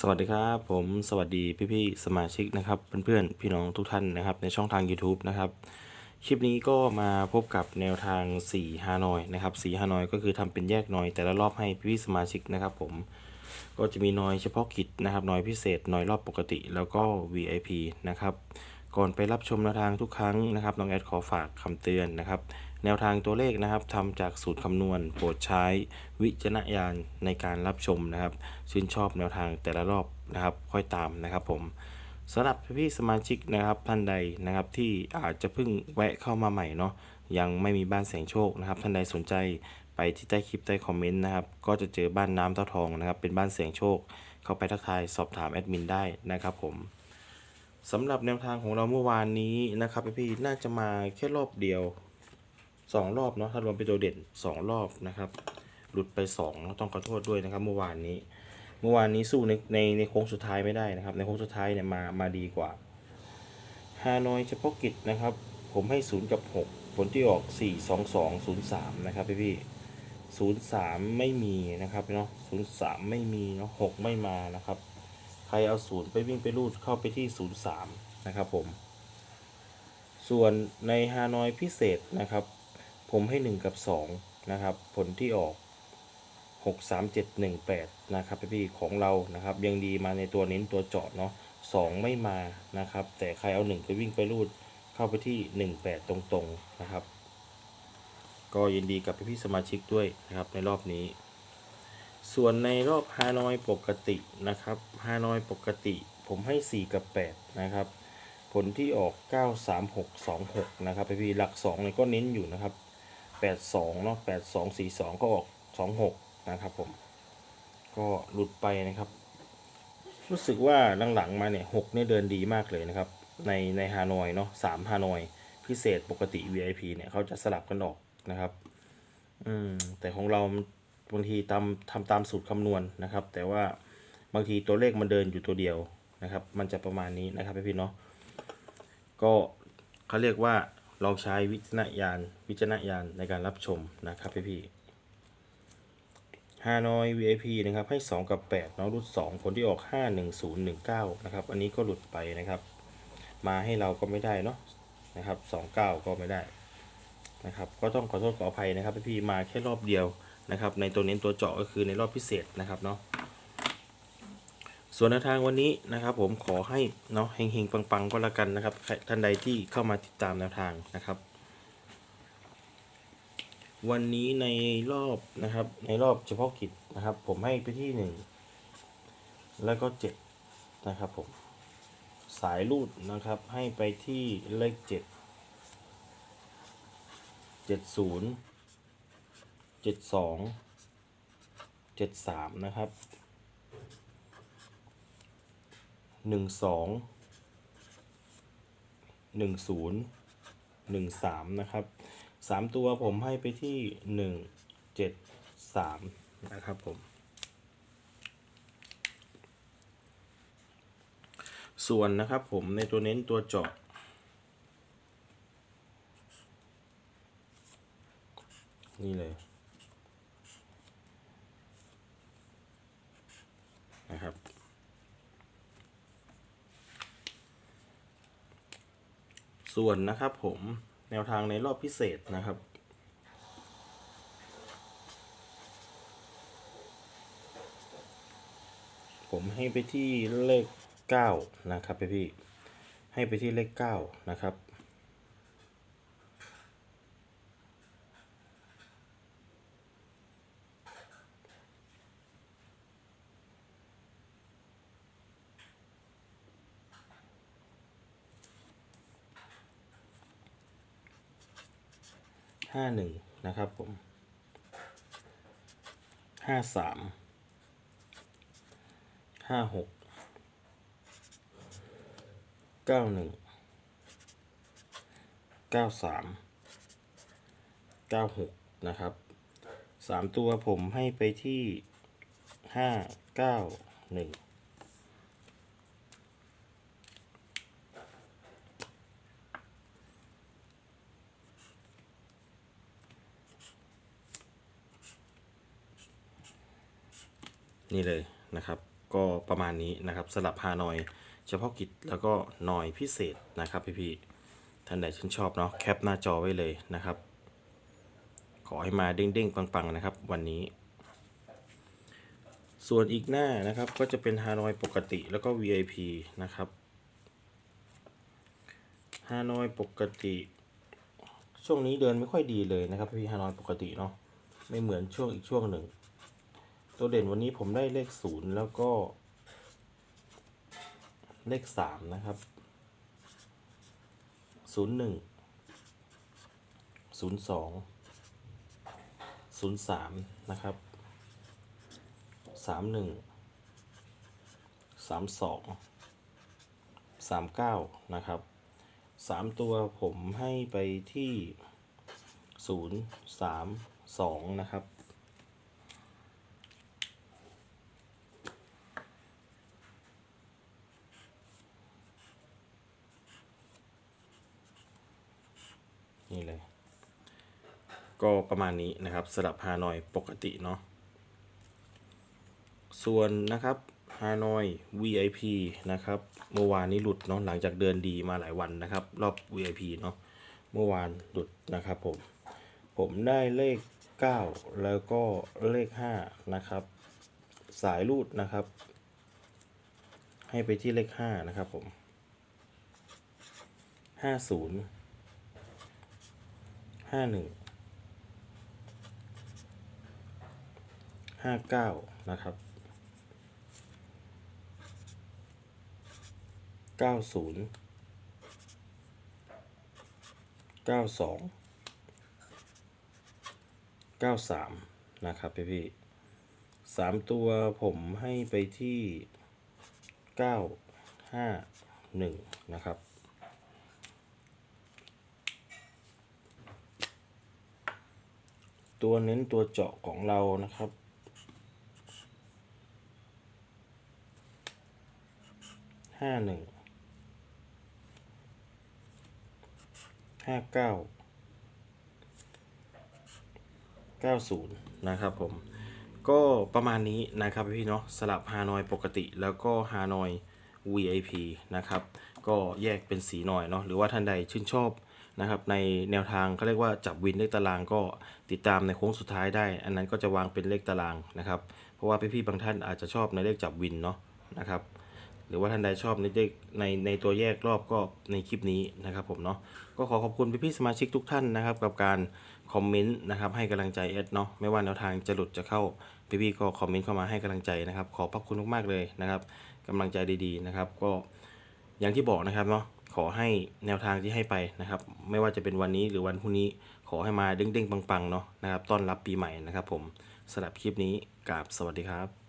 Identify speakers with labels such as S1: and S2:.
S1: สวัสดีครับผมสวัสดีพี่ๆสมาชิกนะครับเพื่อนๆพี่น้องทุกท่านนะครับ ในช่องทาง YouTube นะครับ คลิปนี้ก็มาพบกับแนวทาง4ฮานอยนะครับ4ฮานอยก็คือทำเป็นแยกนอยแต่ละรอบให้พี่ๆสมาชิกนะครับ ผมก็จะมีนอยเฉพาะกิจนะครับนอยพิเศษนอยรอบปกติแล้วก็ VIP นะครับก่อนไปรับชมแนวทางทุกครั้งนะครับน้องแอดขอฝากคำเตือนนะครับ แนวทางตัวเลขนะครับทำจากสูตรคำนวณ โปรดใช้วิจารณญาณในการรับชมนะครับ ชื่นชอบแนวทางแต่ละรอบนะครับ ค่อยตามนะครับผมสำหรับพี่สมาชิกนะครับท่านใดนะครับที่อาจจะเพิ่งแวะเข้ามาใหม่เนาะยังไม่มีบ้านแสงโชคนะครับ ท่านใดสนใจไปที่ใต้คลิปใต้คอมเมนต์นะครับ ก็จะเจอบ้านน้ำเต้าทองนะครับ เป็นบ้านแสงโชค เข้าไปทักทายสอบถามแอดมินได้นะครับผมสำหรับแนวทางของเราเมื่อวานนี้นะครับพี่น่าจะมาแค่รอบเดียว สองรอบเนาะถ้ารวมเป็นตัวเด่นสองรอบนะครับ หลุดไปสองต้องขอโทษด้วยนะครับ เมื่อวานนี้ เมื่อวานนี้สู้ในในในโค้งสุดท้ายไม่ได้นะครับ ในโค้งสุดท้ายเนี่ยมามาดีกว่าฮานอยเฉพาะกิจนะครับ ผมให้ศูนย์กับหกผลที่ออกสี่สองสองศูนย์สามนะครับพี่พี่ศูนย์สามไม่มีนะครับเนาะศูนย์สามไม่มีเนาะหกไม่มานะครับ ใครเอาศูนย์ไปวิ่งไปรูดเข้าไปที่ศูนย์สามนะครับผม ส่วนในฮานอยพิเศษนะครับ ผมให้ 1 กับ 2 นะครับ ผลที่ออก 6 3 7 1 8 นะครับพี่ของเรานะครับยังดีมาในตัวเน้นตัวเจาะเนาะ2 ไม่มานะครับ แต่ใครเอา1ไปวิ่งไปรูดเข้าไปที่ 1 8 ตรงๆนะครับ ก็ยินดีกับพี่ๆสมาชิกด้วยนะครับในรอบนี้ ส่วนในรอบฮานอยปกตินะครับฮานอยปกติผมให้ 4 กับ 8 นะครับ ผลที่ออก 93626 นะครับพี่ๆหลัก2เนี่ยก็เน้นอยู่นะครับ 82เนาะ82 42 ก็ออก 26 นะครับผม ก็หลุดไปนะครับ รู้สึกว่าหลังๆมาเนี่ย6เนี่ยเดินดีมากเลยนะครับ ในในฮานอยเนาะ3ฮานอย พิเศษปกติ VIP เนี่ยเขาจะสลับกันออกนะครับ อืม แต่ของเราบางทีตามทำตามสูตรคำนวณนะครับ แต่ว่าบางทีตัวเลขมันเดินอยู่ตัวเดียวนะครับ มันจะประมาณนี้นะครับพี่ๆเนาะ ก็เขาเรียกว่า เราใช้วิจารณญาณวิจารณญาณในการรับชมนะครับพี่พี่ฮานอย VIP นะครับให้ 2 กับ8เนาะรุ่น2ผลที่ออก 51019 นะครับ อันนี้ก็หลุดไปนะครับ มาให้เราก็ไม่ได้เนาะนะครับ 29 ก็ไม่ได้นะครับ ก็ต้องขอโทษขออภัยนะครับพี่พี่มาแค่รอบเดียวนะครับ ในตัวเน้นตัวเจาะก็คือในรอบพิเศษนะครับเนาะ ส่วนทางวันนี้นะครับผมขอให้เนาะเฮงๆปังๆก็แล้วกันนะครับ ท่านใดที่เข้ามาติดตามแนวทางนะครับ วันนี้ในรอบนะครับในรอบเฉพาะกิจนะครับ ผมให้ไปที่หนึ่งแล้วก็เจ็ดนะครับผมสายรูดนะครับให้ไปที่เลขเจ็ดเจ็ดศูนย์เจ็ดสองเจ็ดสามนะครับ หนึ่งสองหนึ่งศูนย์หนึ่งสามนะครับสามตัวผมให้ไปที่หนึ่งเจ็ดสามนะครับผม ส่วนนะครับผมในตัวเน้นตัวเจาะนี่เลย นะครับ ส่วนนะครับผมแนวทางในรอบพิเศษนะครับ ผมให้ไปที่เลขเก้านะครับพี่พี่ให้ไปที่เลขเก้านะครับ ห้าหนึ่งนะครับผมห้าสามห้าหกเก้าหนึ่งเก้าสามเก้าหกนะครับสามตัวผมให้ไปที่ห้าเก้าหนึ่ง นี่เลยนะครับ ก็ประมาณนี้นะครับสลับฮานอยเฉพาะกิจแล้วก็หน่อยพิเศษนะครับพี่ๆท่านใดชื่นชอบเนาะแคปหน้าจอไว้เลยนะครับ ขอให้มาเด้งๆปังๆนะครับ วันนี้ ส่วนอีกหน้านะครับก็จะเป็นฮานอยปกติแล้วก็ VIP นะครับฮานอยปกติ ช่วงนี้เดินไม่ค่อยดีเลยนะครับพี่ฮานอยปกติเนาะไม่เหมือนช่วงอีกช่วงหนึ่ง ตัวเด่นวันนี้ผมได้เลขศูนย์แล้วก็ เลขสามนะครับศูนย์หนึ่งศูนย์สองศูนย์สามนะครับสามหนึ่งสามสองสามเก้านะครับสามตัวผมให้ไปที่ศูนย์สามสองนะครับ นี่เลย ก็ประมาณนี้นะครับสำหรับฮานอยปกติเนาะส่วนนะครับฮานอย VIP นะครับ เมื่อวานนี้หลุดเนาะหลังจากเดินดีมาหลายวันนะครับ รอบ VIP เนาะเมื่อวานหลุดนะครับผม ผมได้เลข 9 แล้วก็เลข 5 นะครับ สายรูดนะครับ ให้ไปที่เลข 5 นะครับผม 50 ห้าหนึ่งห้าเก้านะครับเก้าศูนย์เก้าสองเก้าสามนะครับพี่พี่สามตัวผมให้ไปที่เก้าห้าหนึ่งนะครับ ตัวเน้นตัวเจาะของเรานะครับ ห้าหนึ่ง ห้าเก้า เก้าศูนย์นะครับผม ก็ประมาณนี้นะครับพี่เนาะสลับฮานอยปกติแล้วก็ฮานอย VIP นะครับ ก็แยกเป็นสีหน่อยเนาะหรือว่าท่านใดชื่นชอบ นะครับในแนวทางเขาเรียกว่าจับวินเลขตารางก็ติดตามในโค้งสุดท้ายได้ อันนั้นก็จะวางเป็นเลขตารางนะครับ เพราะว่าพี่ๆบางท่านอาจจะชอบในเลขจับวินเนาะนะครับหรือว่าท่านใดชอบในเลขในในตัวแยกรอบก็ในคลิปนี้นะครับผมเนาะก็ขอขอบคุณพี่ๆสมาชิกทุกท่านนะครับ กับการคอมเมนต์นะครับให้กำลังใจเอสเนาะไม่ว่าแนวทางจะหลุดจะเข้าพี่ๆก็คอมเมนต์เข้ามาให้กำลังใจนะครับ ขอบพระคุณมากๆเลยนะครับกำลังใจดีๆนะครับ ก็อย่างที่บอกนะครับเนาะ ขอให้แนวทางที่ให้ไปนะครับ ไม่ว่าจะเป็นวันนี้หรือวันพรุ่งนี้ขอให้มาเด้งๆปังๆเนาะนะครับ ต้อนรับปีใหม่นะครับผมสำหรับคลิปนี้กราบสวัสดีครับ